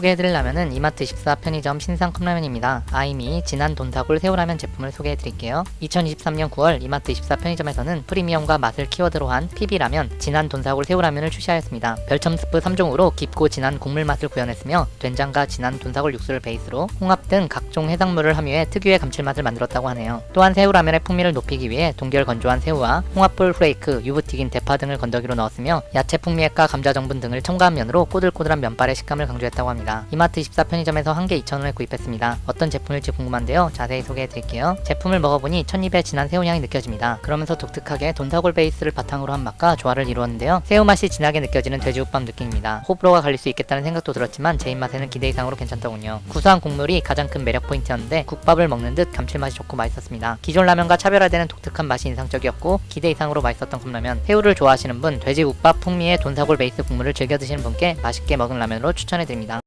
소개해드릴 라면은 이마트 24 편의점 신상 컵라면입니다. 아이미 진한 돈다굴 새우라면 제품을 소개해드릴게요. 2023년 9월 이마트 24 편의점에서는 프리미엄과 맛을 키워드로 한 PB라면 진한 돈다굴 새우라면을 출시하였습니다. 별첨 스프 3종으로 깊고 진한 국물 맛을 구현했으며 된장과 진한 돈다굴 육수를 베이스로 홍합 등 각종 해산물을 함유해 특유의 감칠맛을 만들었다고 하네요. 또한 새우라면의 풍미를 높이기 위해 동결 건조한 새우와 홍합불 프레이크, 유부 튀긴 대파 등을 건더기로 넣었으며 야채 풍미액과 감자 정분 등을 첨가한 면으로 꼬들꼬들한 면발의 식감을 강조했다고 합니다. 이마트 24 편의점에서 한 개 2,000원에 구입했습니다. 어떤 제품일지 궁금한데요. 자세히 소개해 드릴게요. 제품을 먹어보니 첫입에 진한 새우 향이 느껴집니다. 그러면서 독특하게 돈다골 베이스를 바탕으로 한 맛과 조화를 이루었는데요. 새우 맛이 진하게 느껴지는 돼지국밥 느낌입니다. 호불호가 갈릴 수 있겠다는 생각도 들었지만 제 입맛에는 기대 이상으로 괜찮더군요. 구수한 국물이 가장 큰 매력 포인트였는데 국밥을 먹는 듯 감칠맛이 좋고 맛있었습니다. 기존 라면과 차별화되는 독특한 맛이 인상적이었고 기대 이상으로 맛있었던 컵라면 새우를 좋아하시는 분 돼지국밥 풍미의 돈사골 베이스 국물을 즐겨 드시는 분께 맛있게 먹은 라면으로 추천해 드립니다.